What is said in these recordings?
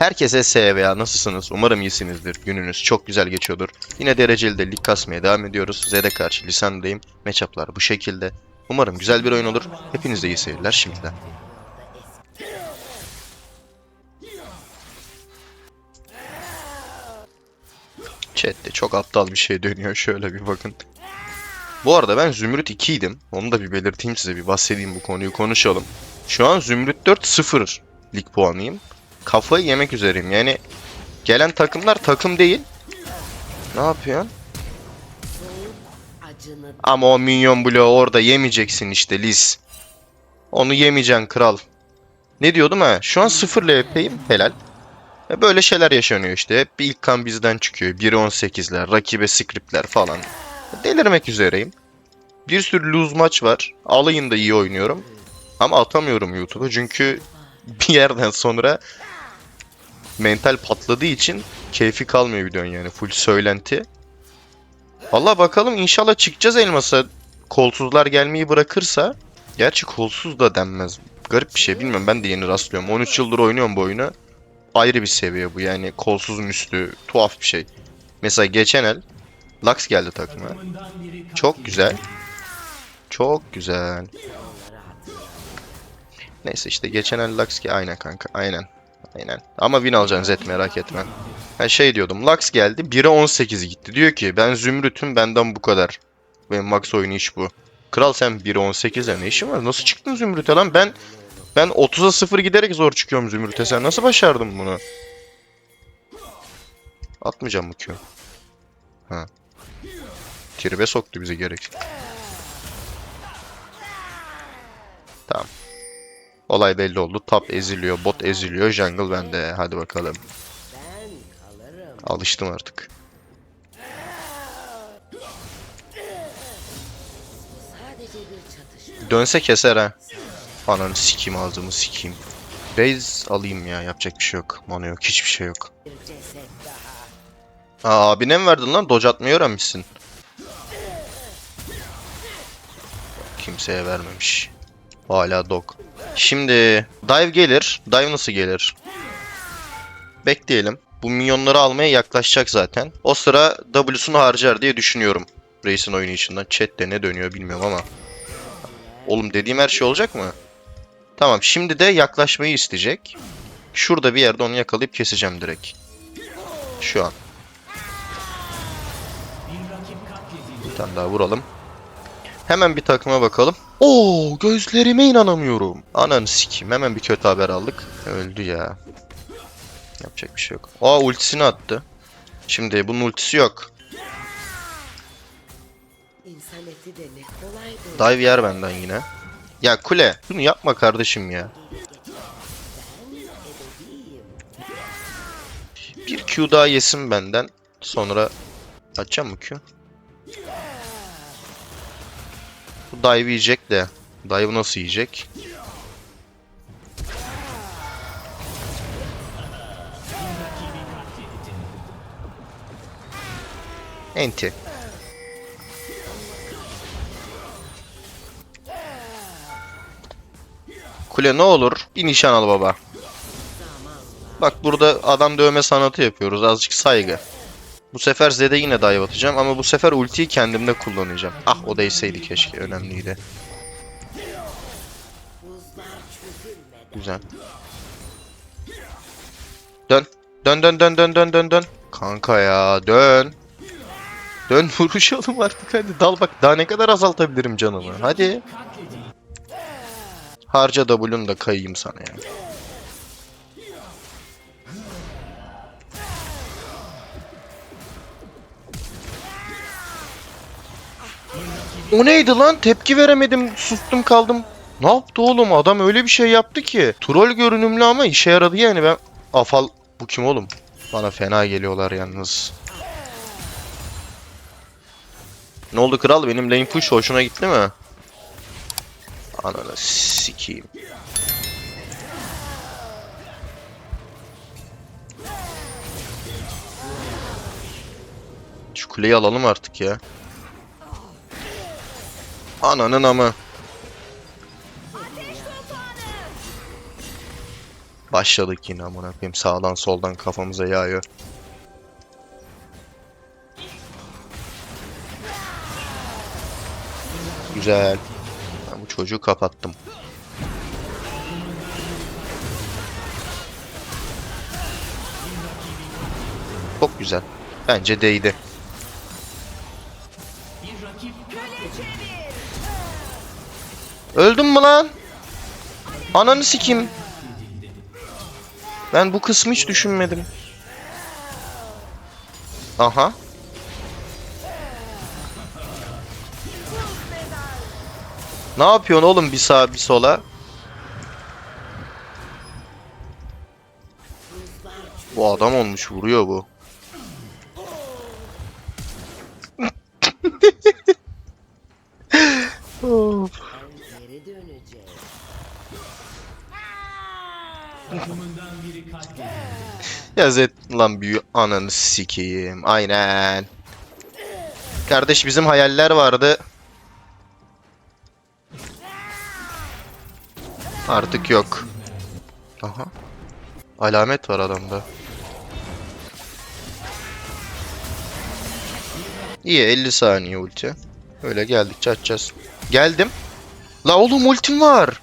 Herkese SVA nasılsınız? Umarım iyisinizdir. Gününüz çok güzel geçiyordur. Yine dereceli de lig kasmaya devam ediyoruz. Z'de karşı Lisand'dayım. Matchup'lar bu şekilde. Umarım güzel bir oyun olur. Hepinize iyi seyirler şimdiden. Chat'te çok aptal bir şey dönüyor. Şöyle bir bakın. Bu arada ben Zümrüt 2 idim. Onu da bir belirteyim size. Bir bahsedeyim bu konuyu konuşalım. Şu an Zümrüt 4 0 lig puanıyım. Kafayı yemek üzereyim. Yani gelen takımlar takım değil. Ne yapıyorsun? Ama o minyon bloğu orada yemeyeceksin işte Liz. Onu yemeyeceksin kral. Ne diyordum ha? Şu an 0 LP'yim helal. E Böyle şeyler yaşanıyor işte. Hep bir ilk kan bizden çıkıyor. 1.18'ler, rakibe scriptler falan. Delirmek üzereyim. Bir sürü lose maç var. Alayında iyi oynuyorum. Ama atamıyorum YouTube'a çünkü bir yerden sonra mental patladığı için keyfi kalmıyor videonun yani. Full söylenti. Valla bakalım inşallah çıkacağız elmasa. Kolsuzlar gelmeyi bırakırsa. Gerçi kolsuz da denmez. Garip bir şey bilmiyorum ben de yeni rastlıyorum. 13 yıldır oynuyorum bu oyunu. Ayrı bir seviye bu yani kolsuz müslü tuhaf bir şey. Mesela geçen el Lux geldi takıma. Çok güzel. Çok güzel. Neyse işte geçen el Lux ki aynen kanka aynen. Aynen. Ama win alacaksın Zed merak etme. Ben şey diyordum. Lux geldi. 1'e 18 gitti. Diyor ki ben Zümrüt'üm benden bu kadar. Benim max oyunu iş bu. Kral sen 1'e 18'e ne işin var? Nasıl çıktın Zümrüt'e lan? Ben ben 30'a 0 giderek zor çıkıyorum Zümrüt'e. Sen nasıl başardın bunu? Atmayacağım mı Q? Ha. Tribe soktu bizi gerek. Tamam. Olay belli oldu. Top eziliyor, bot eziliyor, jungle bende. Hadi bakalım. Alıştım artık. Dönse keser ha. Ananı sikeyim ağzımı sikeyim. Base alayım ya yapacak bir şey yok. Mana yok hiçbir şey yok. Aa abine mi verdin lan? Dodge atmayı öğrenmişsin. Kimseye vermemiş. Hala dog. Şimdi dive gelir. Dive nasıl gelir? Bekleyelim. Bu minyonları almaya yaklaşacak zaten. O sıra W'sunu harcar diye düşünüyorum. Reis'in oyunu içinden. Chat'te ne dönüyor bilmiyorum ama. Oğlum dediğim her şey olacak mı? Tamam şimdi de yaklaşmayı isteyecek. Şurada bir yerde onu yakalayıp keseceğim direkt. Şu an. Bir tane daha vuralım. Hemen bir takıma bakalım. Oo gözlerime inanamıyorum. Ananı sikeyim. Hemen bir kötü haber aldık. Öldü ya. Yapacak bir şey yok. Aa ultisini attı. Şimdi bunun ultisi yok. Dive yer benden yine. Ya kule. Bunu yapma kardeşim ya. Bir Q daha yesin benden. Sonra açacağım mı Q? Bu dive yiyecek de. Dive nasıl yiyecek? Enti. Kule ne olur bir nişan al baba. Bak burada adam dövme sanatı yapıyoruz. Azıcık saygı. Bu sefer Zed'e yine dive atacağım ama bu sefer ultiyi kendimde kullanacağım. Ah o değseydi keşke. Önemliydi. Güzel. Dön. Dön dön dön dön dön dön dön. Kanka ya dön. Dön vuruşalım artık hadi. Dal bak daha ne kadar azaltabilirim canımı. Hadi. Harca W'nu da kayayım sana ya. O neydi lan? Tepki veremedim. Sustum kaldım. Ne yaptı oğlum? Adam öyle bir şey yaptı ki. Troll görünümlü ama işe yaradı yani. Ben afal bu kim oğlum? Bana fena geliyorlar yalnız. Ne oldu kral? Benim lane push hoşuna gitti mi? Ananı sikeyim. Şu kuleyi alalım artık ya. Ananın ama. Başladık yine amına koyayım. Sağdan soldan kafamıza yağıyor. Güzel. Ben bu çocuğu kapattım. Çok güzel. Bence değdi. Öldüm mü lan? Ananı sikeyim. Ben bu kısmı hiç düşünmedim. Aha. Ne yapıyorsun oğlum bir sağa bir sola? Bu adam olmuş vuruyor bu. Ya Zed lan büyü ananı sikeyim. Aynen. Kardeş bizim hayaller vardı. Artık yok. Aha. Alamet var adamda. İyi 50 saniye ulti. Öyle geldikçe açacağız. Geldim. La oğlum ultim var.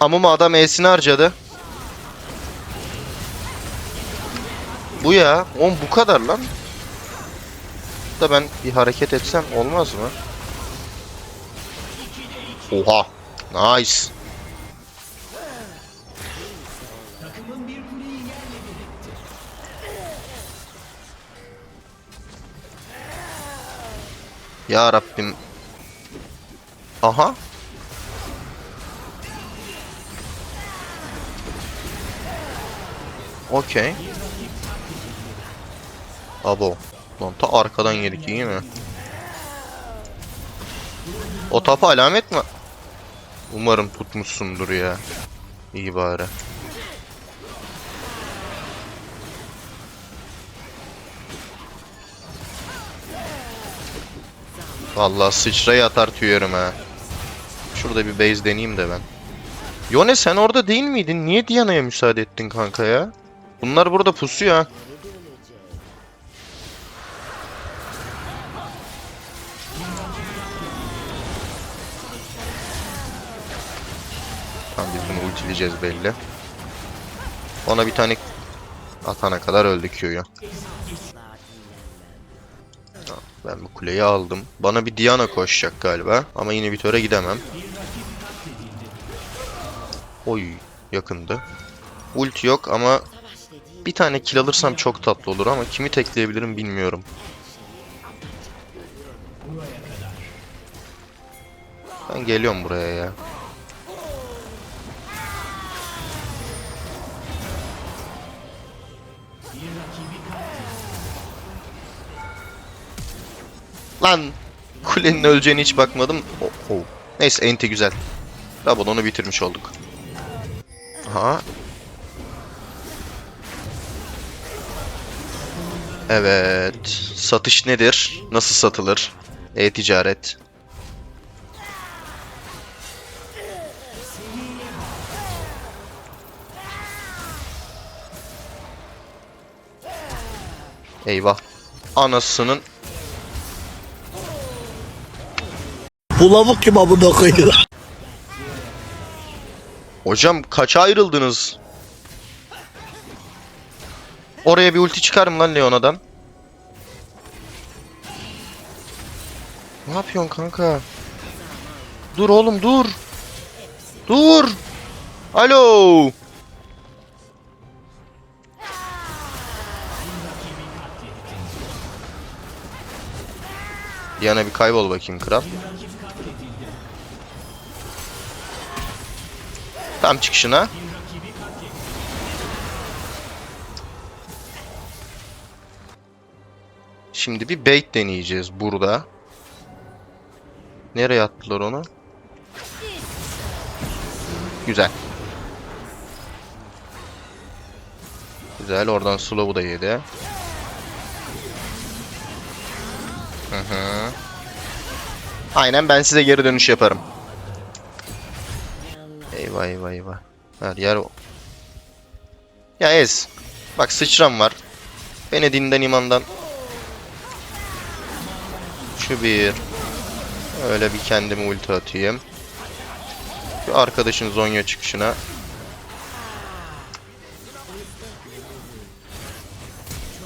Ama adam E'sini harcadı. Bu ya. On bu kadar lan. Da ben bir hareket etsem olmaz mı? Oha. Nice. Ya Rabbim. Aha. Okey. Abo. Lan ta arkadan yedik iyi mi? O tapa alamet mi? Umarım tutmuşsundur ya. İyi bari. Vallahi sıçrayı atar tüyerim ha. Şurada bir base deneyeyim de ben. Yone sen orada değil miydin? Niye Diana'ya müsaade ettin kanka ya? Bunlar burada pusuyor ha. Tamam biz bunu ultileyeceğiz belli. Ona bir tane atana kadar öldü Q'yu. Ben bu kuleyi aldım. Bana bir Diana koşacak galiba. Ama yine bir töre gidemem. Oy yakındı. Ulti yok ama bir tane kill alırsam çok tatlı olur ama kimi tekleyebilirim bilmiyorum. Ben geliyorum buraya ya. Lan kulenin öleceğine hiç bakmadım. Oh, oh. Neyse enti güzel. Rabadon'u bitirmiş olduk. Aha. Evet. Satış nedir? Nasıl satılır? E-ticaret. Eyvah. Anasının Bu lavuk kim amına koyuyor? Hocam kaça ayrıldınız? Oraya bir ulti çıkarım lan Leona'dan. Ne yapıyorsun kanka? Dur oğlum dur. Dur. Alo. Yana bir kaybol bakayım kral. Tam çıkışına. Şimdi bir bait deneyeceğiz burada. Nereye attılar onu? Güzel. Güzel oradan slow'u da yedi. Hı hı. Aynen ben size geri dönüş yaparım. Eyvah eyvah eyvah. Her yer. Ya Ez. Bak sıçram var. Beni dinden imandan. Şu bir. Öyle bir kendime ulti atayım. Şu arkadaşın Zonya çıkışına.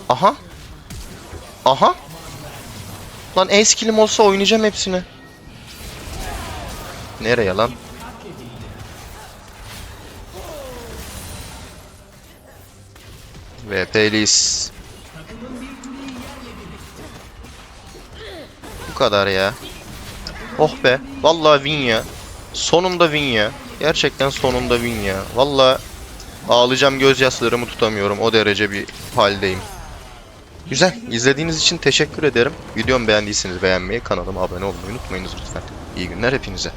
Aha. Aha. Lan e skill'im olsa oynayacağım hepsini. Nereye lan? VP'liyiz. Kadar ya. Oh be. Vallahi win ya. Sonunda win ya. Gerçekten sonunda win ya. Vallahi ağlayacağım gözyaşlarımı tutamıyorum. O derece bir haldeyim. Güzel. İzlediğiniz için teşekkür ederim. Videomu beğendiyseniz beğenmeyi, kanalıma abone olmayı unutmayınız lütfen. İyi günler hepinize.